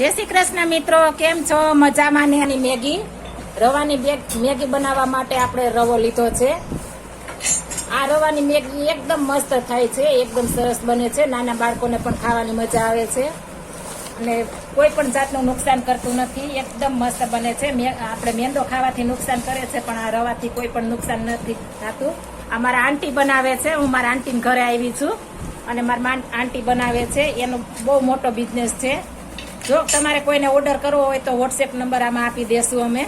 જય શ્રી કૃષ્ણ મિત્રો, કેમ છો? મજામાં ને એની મેગી? રવાની બેગ, મેગી બનાવવા માટે આપણે રવો લીધો છે. આ રવાની મેગી એકદમ મસ્ત થાય છે, એકદમ સરસ બને છે. નાના બાળકોને પણ ખાવાની મજા આવે છે. અને કોઈ પણ જાતનું નુકસાન કરતું નથી, એકદમ મસ્ત બને છે. આપણે મેંદો ખાવાથી નુકસાન કરે છે, પણ આ રવાથી કોઈ પણ નુકસાન નથી થતું. આ મારા આંટી બનાવે છે, હું મારા આંટીને ઘરે આવી છું. અને મારા આંટી બનાવે છે, એનો બહુ મોટો બિઝનેસ છે. જો તમારે કોઈને ઓર્ડર કરવો હોય તો વોટ્સએપ નંબર આમાં આપી દેશું અમે.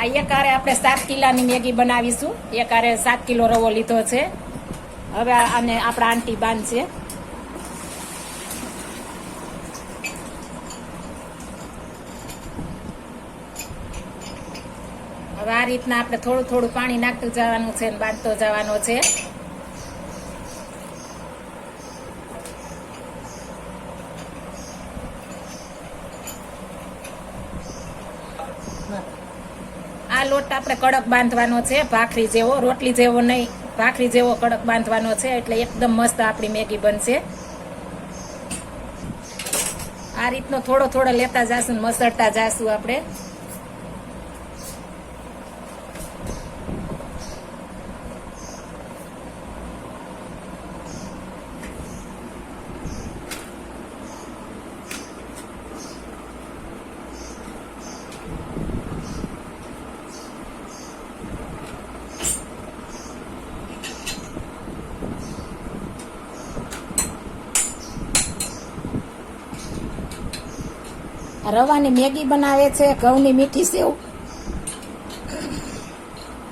આ એક આરે આપણે સાત કિલાની મેગી બનાવીશું. એક આરે સાત કિલો રવો લીધો છે. હવે અને આપણા આંટી બાંધશે હવે આ રીતના આપણે થોડું થોડું પાણી નાખતું જવાનું છે બાંધતો જવાનો છે. લોટ આપણે કડક બાંધવાનો છે, ભાખરી જેવો, રોટલી જેવો નહીં, ભાખરી જેવો કડક બાંધવાનો છે, એટલે એકદમ મસ્ત આપણી મેગી બનશે. આ રીતનો થોડો થોડો લેતા જાશું મસળતા જાશું આપણે. રવાની મેગી બનાવે છે, ઘઉંની મીઠી સેવ.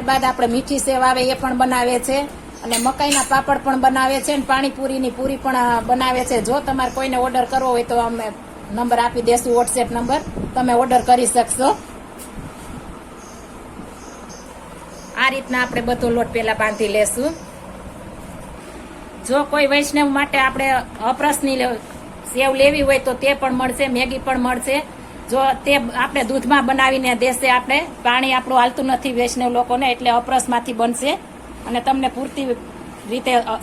બાદ આપણે મીઠી સેવ આવે એ પણ બનાવે છે. અને મકાઈના પાપડ પણ બનાવે છે અને પાણીપુરીની પૂરી પણ બનાવે છે. જો તમારે કોઈને ઓર્ડર કરવો હોય તો અમે નંબર આપી દેશું વોટ્સએપ નંબર. તમે ઓર્ડર કરી શકશો. આ રીતના આપણે બધો લોટ પહેલા બાંધી લેશું. જો કોઈ વૈષ્ણવ માટે આપણે અપ્રશ્ની લે- સેવ લેવી હોય તો તે પણ મળશે મેગી પણ મળશે. જો તે આપણે દૂધમાં બનાવીને દેશે આપણે પાણી આપણું હાલતું નથી વૈષ્ણવ લોકોને એટલે અપરસમાંથી બનશે. અને તમને પૂરતી રીતે અ-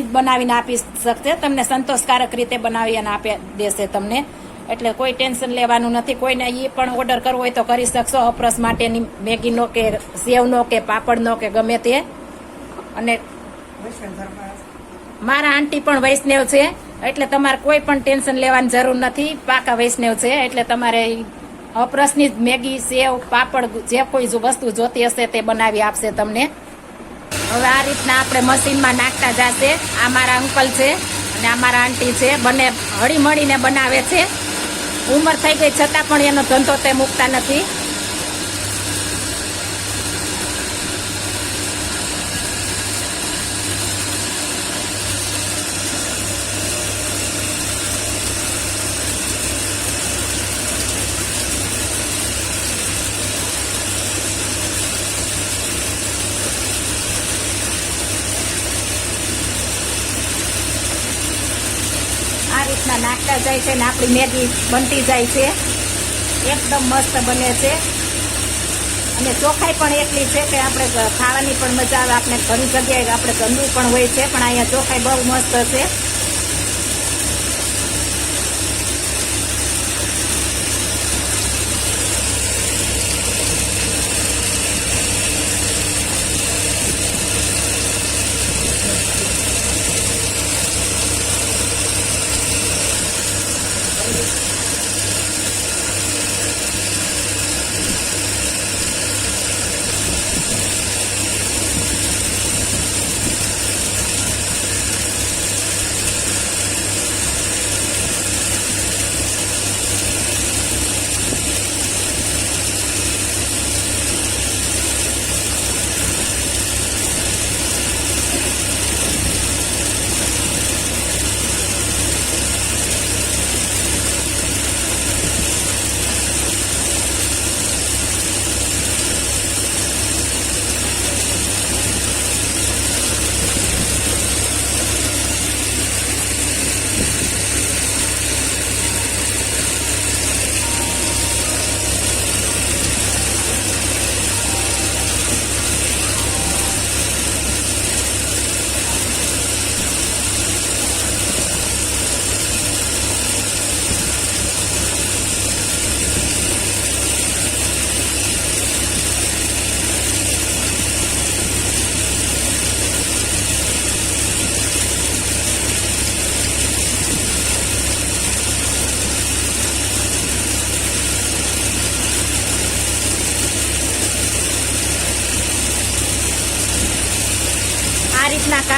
જ બનાવીને આપી શકશે. તમને સંતોષકારક રીતે બનાવી અને આપી દેશે તમને. એટલે કોઈ ટેન્શન લેવાનું નથી. કોઈને એ પણ ઓર્ડર કરવો હોય તો કરી શકશો અપ્રસ માટેની મેગીનો કે સેવનો કે પાપડનો કે ગમે તે. અને મારા આંટી પણ વૈષ્ણવ છે. એટલે તમારે કોઈ પણ ટેન્શન લેવાની જરૂર નથી. પાકા વૈષ્ણવ છે, એટલે તમારે અપરસની જ મેગી, સેવ, પાપડ જે કોઈ વસ્તુ જોતી હશે તે બનાવી આપશે તમને. હવે આ રીતના આપણે મશીનમાં નાખતા જશે. આ મારા અંકલ છે અને આ મારા આંટી છે. બંને હળી મળીને બનાવે છે. ઉંમર થઈ ગઈ, છતાં પણ એનો ધંધો તે મૂકતા નથી આ રીતના નાખતા જાય છે ને આપણી મેગી બનતી જાય છે. એકદમ મસ્ત બને છે. અને ચોખાઈ પણ એટલી છે કે આપણે ખાવાની પણ મજા આવે. આપણે ઘણી જગ્યાએ આપણે ગંદુ પણ હોય છે, પણ અહીંયા ચોખાઈ બહુ મસ્ત છે.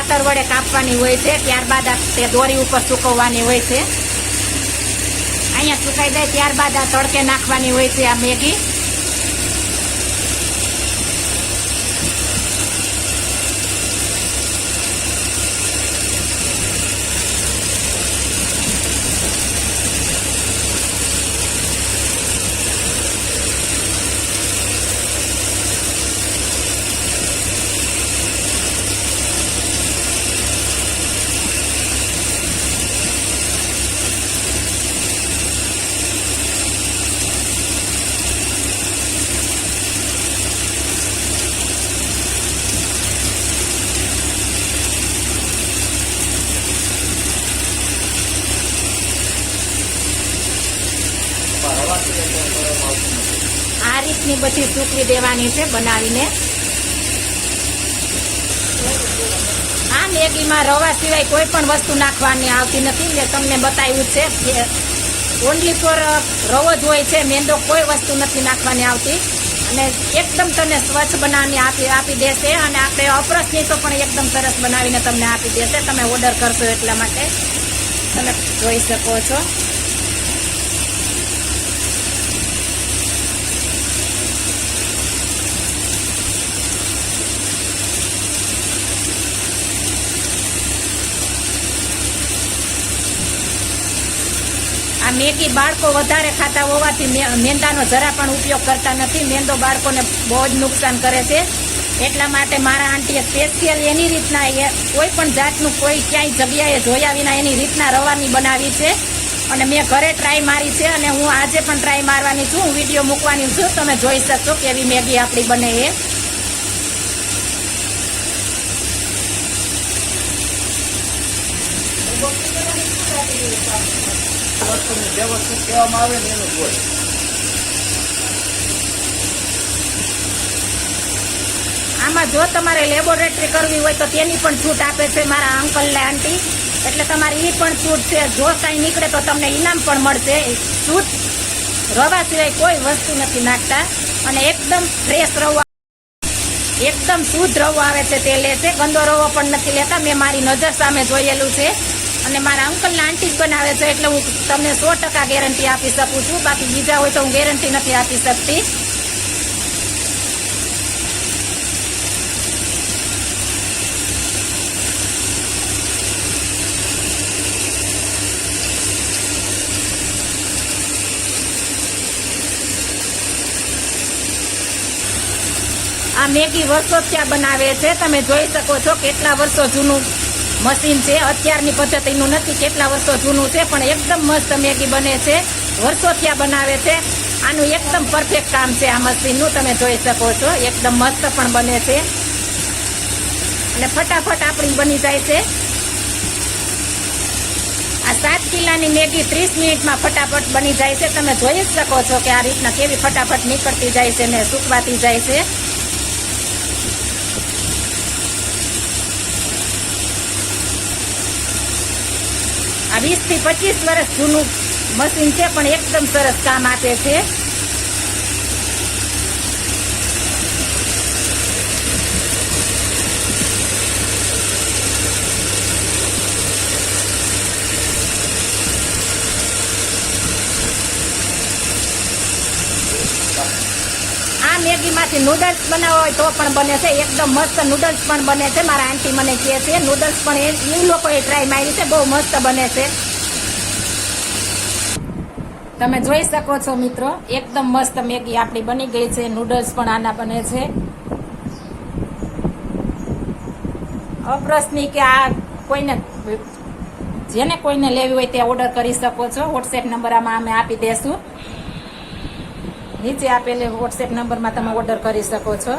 કાતર વડે કાપવાની હોય છે, ત્યારબાદ તે દોરી ઉપર સુકવવાની હોય છે. અહીંયા સુકાઈ જાય, ત્યારબાદ આ તડકે નાખવાની હોય છે આ મેગી. આ રીતની બધી સૂકવી દેવાની છે બનાવીને. આ મેગીમાં રવા સિવાય કોઈ પણ વસ્તુ નાખવાની આવતી નથી. મેં તમને બતાવ્યું છે ઓનલી ફોર રવો જ હોય છે. મેંદો કોઈ વસ્તુ નથી નાખવાની આવતી. અને એકદમ તમને સ્વચ્છ બનાવીને આપી આપી દેશે. અને આપણે અપરસની તો પણ એકદમ સરસ બનાવીને તમને આપી દેશે. તમે ઓર્ડર કરશો એટલા માટે. તમે જોઈ શકો છો. મેગી બાળકો વધારે ખાતા હોવાથી મેંદાનો જરા પણ ઉપયોગ કરતા નથી. મેંદો બાળકોને બહુ જ નુકસાન કરે છે. એટલા માટે મારા આંટીએ સ્પેશિયલ એની રીતના એ કોઈ પણ જાતનું કોઈ ક્યાંય જગ્યાએ જોયા વિના એની રીતના રવાની બનાવી છે. અને મેં ઘરે ટ્રાય મારી છે અને હું આજે પણ ટ્રાય મારવાની છું. હું વીડિયો મૂકવાની છું. તમે જોઈ શકશો કેવી મેગી આપણી બને એ. આમાં જો તમારે લેબોરેટરી કરવી હોય તો તેની પણ છૂટ આપે છે મારા અંકલ ને આંટી. એટલે તમારે એ પણ છૂટ છે. જો કાંઈ નીકળે તો તમને ઇનામ પણ મળશે. છૂટ રવા સિવાય કોઈ વસ્તુ નથી નાખતા. અને એકદમ ફ્રેશ રવો એકદમ શુદ્ધ રવો આવે છે તે લે છે. ગંદો રવો પણ નથી લેતા. મેં મારી નજર સામે જોયેલું છે. અને મારા અંકલના આંટી જ બનાવે છે એટલે હું તમને સો ટકા ગેરંટી આપી શકું છું. બાકી બીજા હોય તો હું ગેરંટી નથી આપી શકતી. આ મેગી વર્ષો ત્યાં બનાવે છે. તમે જોઈ શકો છો કેટલા વર્ષો જૂનું મશીન છે. અત્યારની પદ્ધતિનું નથી. કેટલા વર્ષો જૂનું છે, પણ એકદમ મસ્ત મેગી બને છે. વર્ષો ત્યાં બનાવે છે. આનું એકદમ પરફેક્ટ કામ છે આ મશીનનું. તમે જોઈ શકો છો. એકદમ મસ્ત પણ બને છે. અને ફટાફટ આપણી બની જાય છે. આ સાત કિલ્લાની મેગી ત્રીસ મિનિટમાં ફટાફટ બની જાય છે. તમે જોઈ શકો છો કે આ રીતના કેવી ફટાફટ નીકળતી જાય છે ને સુકવાતી જાય છે. આ વીસથી પચીસ વર્ષ જૂનું મશીન છે પણ એકદમ સરસ કામ આપે છે. મેગીમાંથી નૂડલ્સ બનાવવા હોય તો પણ બને છે. એકદમ મસ્ત નૂડલ્સ પણ બને છે. મારા આંટી મને કહે છે નૂડલ્સ પણ એ લોકોએ ટ્રાય મારી છે. બહુ મસ્ત બને છે. તમે જોઈ શકો છો મિત્રો, એકદમ મસ્ત મેગી આપણી બની ગઈ છે. નૂડલ્સ પણ આના બને છે. અપ્રશ્ની કે આ કોઈને, જેને કોઈને લેવી હોય તે ઓર્ડર કરી શકો છો. વોટ્સએપ નંબર આમાં અમે આપી દેશું. નીચે આપેલી વોટ્સએપ નંબરમાં તમે ઓર્ડર કરી શકો છો